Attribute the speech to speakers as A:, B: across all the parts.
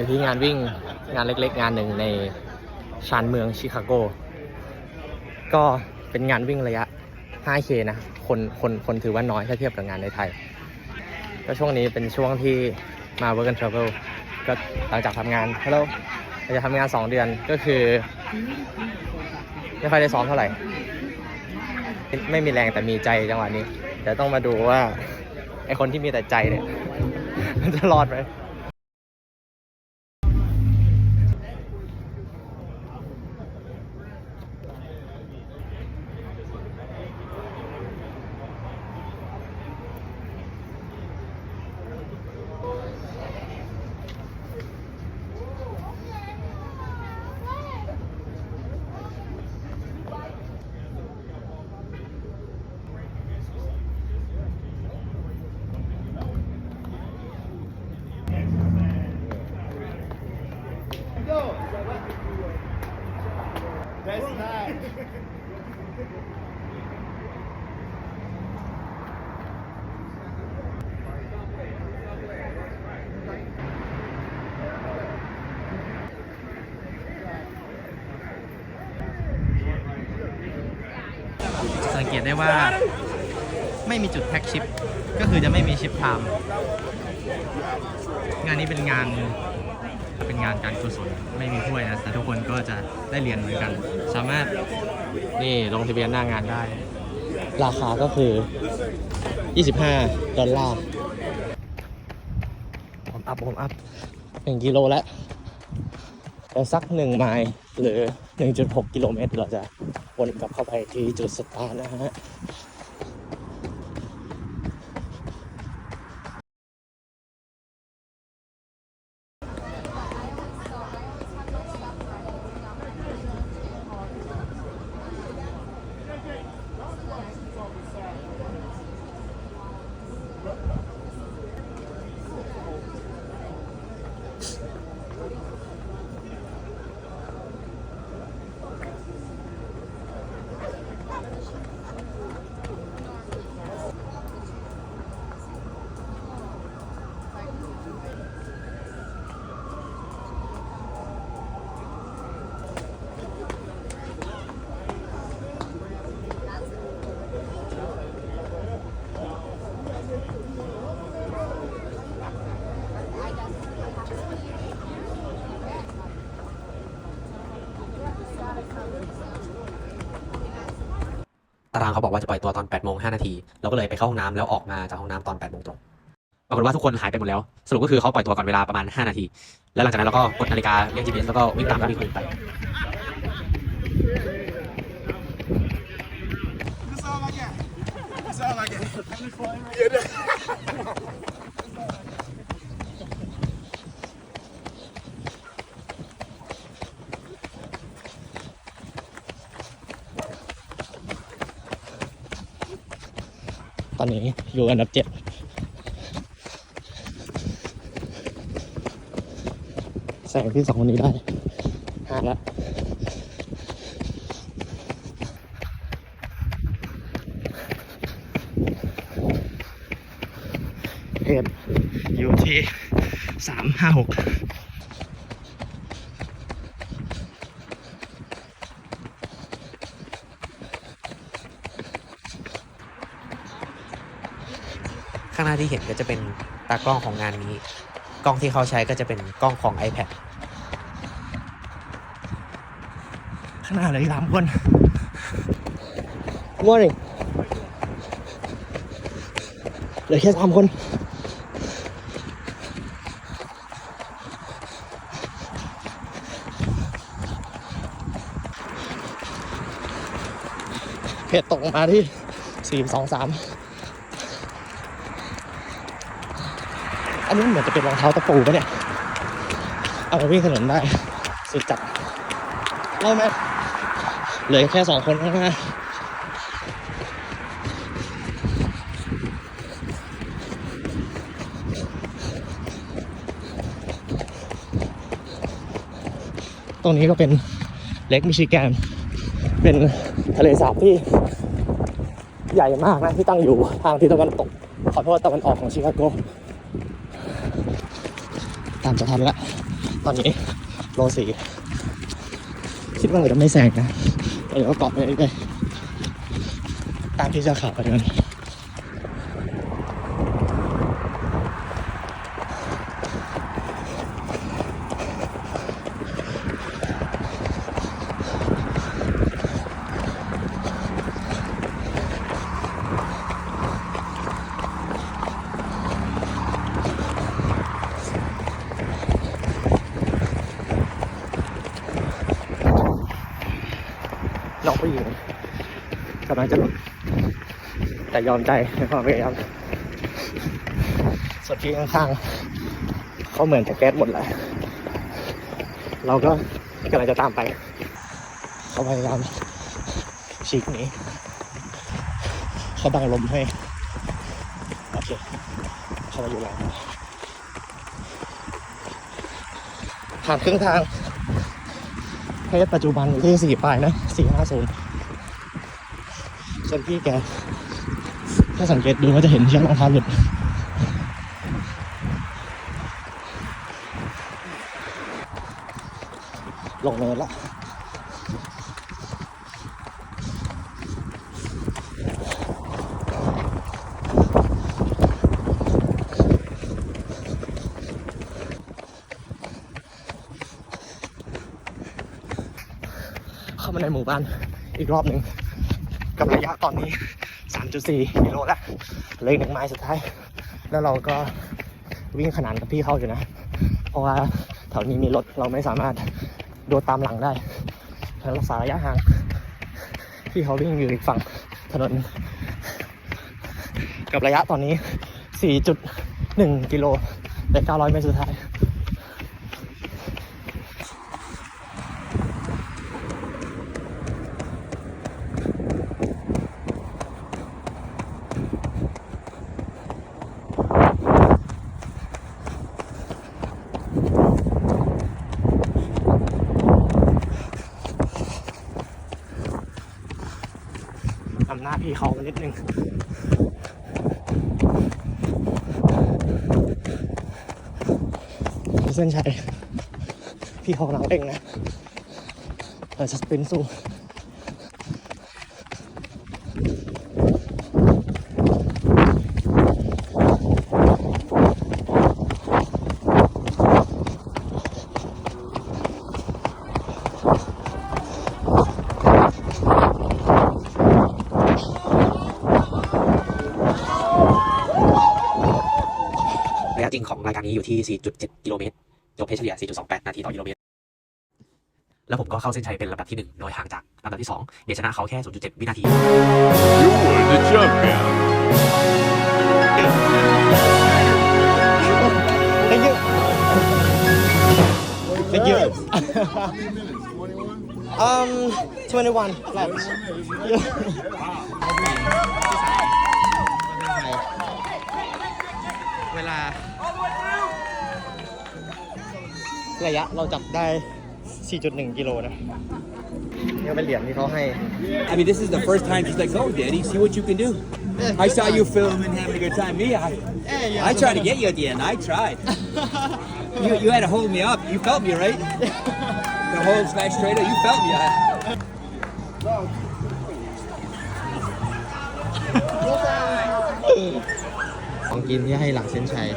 A: อยู่ที่งานวิ่งงานเล็กๆ งานหนึ่งในชานเมืองชิคาโก ก็เป็นงานวิ่งระยะ 5K นะ คนคนคนถือว่าน้อยถ้าเทียบกับงานในไทย ก็ช่วงนี้เป็นช่วงที่มา work and travel ก็หลังจากทำงานแล้วเราจะทำงาน 2 เดือนก็คือไม่ค่อยได้ซ้อมเท่าไหร่ ไม่มีแรงแต่มีใจจังหวะนี้เดี๋ยวต้องมาดูว่าไอคนที่มีแต่ใจเนี่ย มันจะรอดไหม สังเกตได้ว่าไม่มีจุดแพ็กชิป ก็คือจะไม่มีชิปไทม์งานนี้เป็นงาน เป็นงานการกุศลไม่มีถ้วยนะ แต่ทุกคนก็จะได้เรียนเหมือนกัน สามารถนี่ลงทะเบียนหน้างานได้ ราคาก็คือ 25 ดอลลาร์ผมอัพผมอัพหนึ่งกิโลแล้วแต่สักหนึ่งไมล์หรือ 1.6 กิโลเมตร เราจะวนกลับเข้าไปที่จุดสตาร์ทนะฮะา
B: งเขาบอกว่าจะปล่อยตัวตอน8โมง5นาทีเราก็เลยไปเข้าห้องน้ำแล้วออกมาจากห้องน้ำตอน8โมงตรงปรากฏว่าทุกคนหายไปหมดแล้ว สรุปก็คือเขาปล่อยตัวก่อนเวลาประมาณ 5 นาที แล้วหลังจากนั้นเราก็กดนาฬิกาเรียก GPS แล้วก็วิ่งตามแล้ววิ่งคนอื่นไป
A: ตอนนี้อยู่อันดับเจ็ดแสงที่สองคนนี้ได้ห้าแล้วเพจอยู่ที่สามห้าหก
B: ข้างหน้าที่เห็นก็จะเป็นตากล้องของงานนี้ กล้องที่เขาใช้ก็จะเป็นกล้องของ iPad
A: ข้างหน้าเหลยสามคน Morning เหลือแค่สามคน เพจตกมาที่สี่สองสาม อันนี้เหมือนจะเป็นรองเท้าตะปูปะเนี่ย เอามาวิ่งถนนได้ สุดจัดเล่าไหมเหลือแค่สองคนข้างหน้าตรงนี้ก็เป็นเล็กมิชิแกน เป็นทะเลสาบที่ใหญ่มากนะที่ตั้งอยู่ทางทิศตะวันตกขอโทษตะวันออกของชิคาโกามจะทันละ ตอนนี้โลสี่คิดว่าเราจะไม่แซงนะแต่เดี๋ยวก็เกาะไปเรื่อยๆตามที่เจะข่าวไปกันน้ กำลังจะหลุดแต่ยอมใจในความพยายามส่วนที่ข้างๆเขาเหมือนจะแก๊สหมดแล้ว เราก็กำลังจะตามไปเขาพยายามฉีกหนีเขาบังลมให้โอเคเขาอยู่แล้วผ่านครึ่งทางเพศปัจจุบันที่สี่ปลายนะสี่ห้าศูนย์ ส่วนพี่แกถ้าสังเกตดูก็จะเห็นเชือกรองเท้าหลุดลงเนินละเข้ามาในหมู่บ้านอีกรอบหนึ่ง กับระยะตอนนี้ 3.4กิโลและเหลยหนึ่งไมล์สุดท้าย แล้วเราก็วิ่งขนานกับพี่เขาอยู่นะ เพราะว่าแถวนี้มีรถเราไม่สามารถโดดตามหลังได้ฉะนั้นรักษาระยะห่างพี่เขาวิ่งอยู่อีกฝั่งถนน กับระยะตอนนี้ 4.1 กิโลใน900 เมตรสุดท้าย ทำหน้าพี่เขานิดนึงเส้นชัยพี่เขากำลังเร่งนะเราจะสปรินต์สู้
B: ระยะจริงของรายการ นี้อยู่ที่ 4.7 กิโลเมตรจบเพชรเฉลี่ย 4.28 นาทีต่อกิโลเมตร แล้วผมก็เข้าเส้นชัยเป็นลำดับที่ 1 โดยห่างจากลำดับที่2เดชนะเขาแค่ 0.7 วินาที
C: You're the champion.
A: Thank you Thank you um 21 laps เวลา ระยะเราจับได้ 4.1 กิโลนะนี่ก็เป็นเหรียญที่เขาให้
D: I mean, this is the first time she's like, "Go, Daddy, see what you can do." I saw you filming, having a good time. Me, I, I tried to get you at the end. I tried. you, you had to hold me up. You felt me, right? The whole smash straight up. You felt me. I,
A: ของกินที่ให้หลังเส้นชัย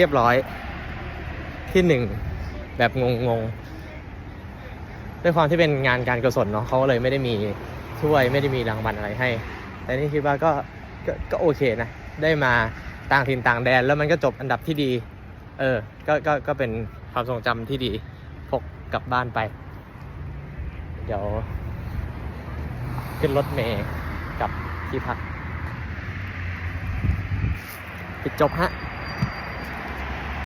A: เรียบร้อยที่หนึ่งแบบงงๆ ด้วยความที่เป็นงานการกุศลเนาะเขาเลยไม่ได้มีถ้วยไม่ได้มีรางวัลอะไรให้ แต่นี่คิดว่าก็ก็ก็โอเคนะ ได้มาต่างถิ่นต่างแดนแล้วมันก็จบอันดับที่ดี เออ ก็ก็ก็เป็นความทรงจำที่ดีพกกลับบ้านไป เดี๋ยว ขึ้นรถเมย์กลับที่พักปิดจบฮะ